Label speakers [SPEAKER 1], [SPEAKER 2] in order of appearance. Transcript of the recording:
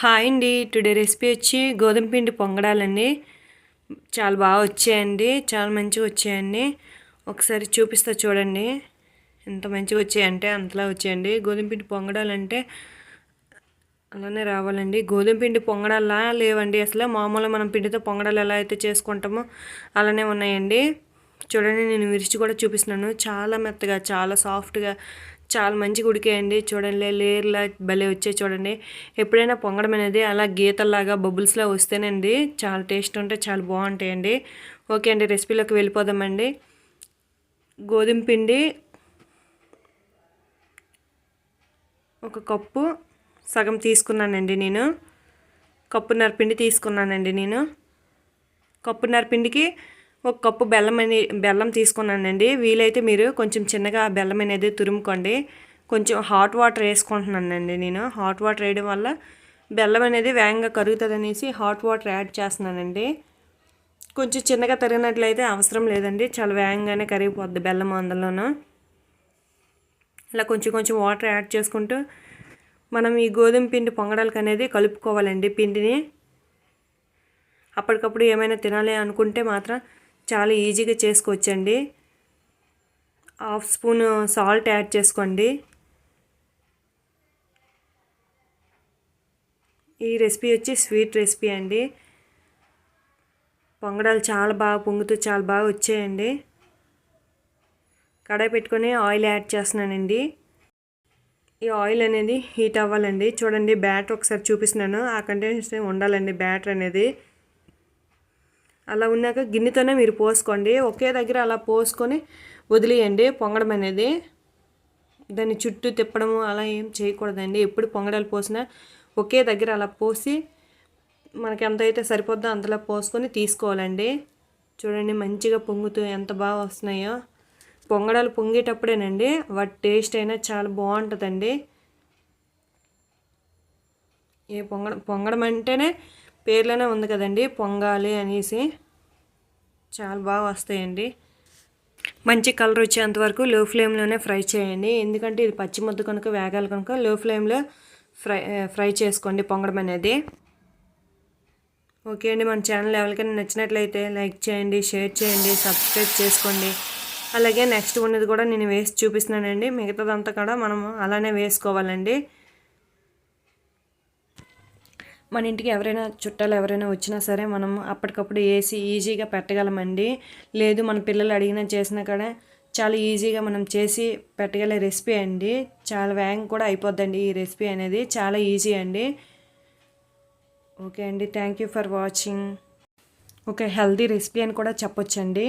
[SPEAKER 1] Hi అండి. Today recipe వచ్చి గోధుమ పిండి పొంగడాలండి. చాలా బాగా వచ్చాయండి. చాలా మంచిగా వచ్చాయండి. ఒకసారి చూపిస్తా చూడండి. ఎంత మంచిగా వచ్చాయంటే అంతలా వచ్చాయండి. గోధుమ పిండి పొంగడాలంటే అలానే రావాలండి. గోధుమ పిండి పొంగడాలా లేవండి? అసలు మామూలుగా మనం పిండితో పొంగడాలు ఎలా అయితే చేసుకుంటామో అలానే ఉన్నాయండి. చూడండి నేను విరిచి కూడా చూపిస్తున్నాను. చాలా మెత్తగా చాలా సాఫ్ట్గా చాలా మంచిగా ఉడికేయండి చూడండి లేయర్లా భలే వచ్చే చూడండి. ఎప్పుడైనా పొంగడం అనేది అలా గీతల్లాగా బబుల్స్లా వస్తేనండి చాలా టేస్ట్ ఉంటే చాలా బాగుంటాయండి. ఓకే అండి రెసిపీలోకి వెళ్ళిపోదామండి. గోధుమ పిండి ఒక కప్పు సగం తీసుకున్నానండి నేను. కప్పున్నర పిండి తీసుకున్నానండి నేను. కప్పున్నర పిండికి ఒక కప్పు బెల్లం అని బెల్లం తీసుకున్నానండి. వీలైతే మీరు కొంచెం చిన్నగా బెల్లం అనేది తురుముకోండి. కొంచెం హాట్ వాటర్ వేసుకుంటున్నానండి నేను. హాట్ వాటర్ వేయడం వల్ల బెల్లం అనేది వేగంగా కరుగుతుందనేసి హాట్ వాటర్ యాడ్ చేస్తున్నానండి. కొంచెం చిన్నగా తరిగినట్లయితే అవసరం లేదండి. చాలా వేగంగానే కరిగిపోద్ది బెల్లం అందులోనూ. ఇలా కొంచెం కొంచెం వాటర్ యాడ్ చేసుకుంటూ మనం ఈ గోధుమ పిండి పొంగడాలకు అనేది కలుపుకోవాలండి పిండిని. అప్పటికప్పుడు ఏమైనా తినాలి అనుకుంటే మాత్రం చాలా ఈజీగా చేసుకోవచ్చండి. హాఫ్ స్పూన్ సాల్ట్ యాడ్ చేసుకోండి. ఈ రెసిపీ వచ్చి స్వీట్ రెసిపీ అండి. పొంగడాలు చాలా బాగా పొంగుతూ చాలా బాగా వచ్చాయండి. కడాయి పెట్టుకొని ఆయిల్ యాడ్ చేస్తున్నానండి. ఈ ఆయిల్ అనేది హీట్ అవ్వాలండి. చూడండి బ్యాటర్ ఒకసారి చూపిస్తున్నాను. ఆ కంటెన్స్ ఉండాలండి బ్యాటర్ అనేది. అలా ఉన్నాక గిన్నెతోనే మీరు పోసుకోండి. ఒకే దగ్గర అలా పోసుకొని వదిలేయండి పొంగడం అనేది. దాన్ని చుట్టూ తిప్పడము అలా ఏం చేయకూడదండి. ఎప్పుడు పొంగడాలు పోసినా ఒకే దగ్గర అలా పోసి మనకి ఎంత అయితే సరిపోద్దో అంతలా పోసుకొని తీసుకోవాలండి. చూడండి మంచిగా పొంగుతూ ఎంత బాగా వస్తున్నాయో. పొంగడాలు పొంగేటప్పుడేనండి. వాటి టేస్ట్ అయినా చాలా బాగుంటుందండి. ఏ పొంగడం పొంగడం అంటేనే పేర్లోనే ఉంది కదండి పొంగాలి అనేసి. చాలా బాగా వస్తాయండి. మంచి కలర్ వచ్చేంత వరకు లో ఫ్లేమ్లోనే ఫ్రై చేయండి. ఎందుకంటే ఇది పచ్చి ముద్ద కనుక వేగాలి కనుక లో ఫ్లేమ్లో ఫ్రై ఫ్రై చేసుకోండి పొంగడం అనేది. ఓకే అండి మన ఛానల్ ఎవరికైనా నచ్చినట్లయితే లైక్ చేయండి షేర్ చేయండి సబ్స్క్రైబ్ చేసుకోండి. అలాగే నెక్స్ట్ ఉన్నది కూడా నేను వేసి చూపిస్తున్నానండి. మిగతాదంతా కూడా మనం అలానే వేసుకోవాలండి. మన ఇంటికి ఎవరైనా చుట్టాలు ఎవరైనా వచ్చినా సరే మనం అప్పటికప్పుడు ఏసీ ఈజీగా పెట్టగలమండి. లేదు మన పిల్లలు అడిగినా చేసినా కూడా చాలా ఈజీగా మనం చేసి పెట్టగల రెసిపీ అండి. చాలా వేగం కూడా అయిపోద్దండి ఈ రెసిపీ అనేది. చాలా ఈజీ అండి. ఓకే అండి. Thank you for watching. Okay healthy recipe అని కూడా చెప్పొచ్చండి.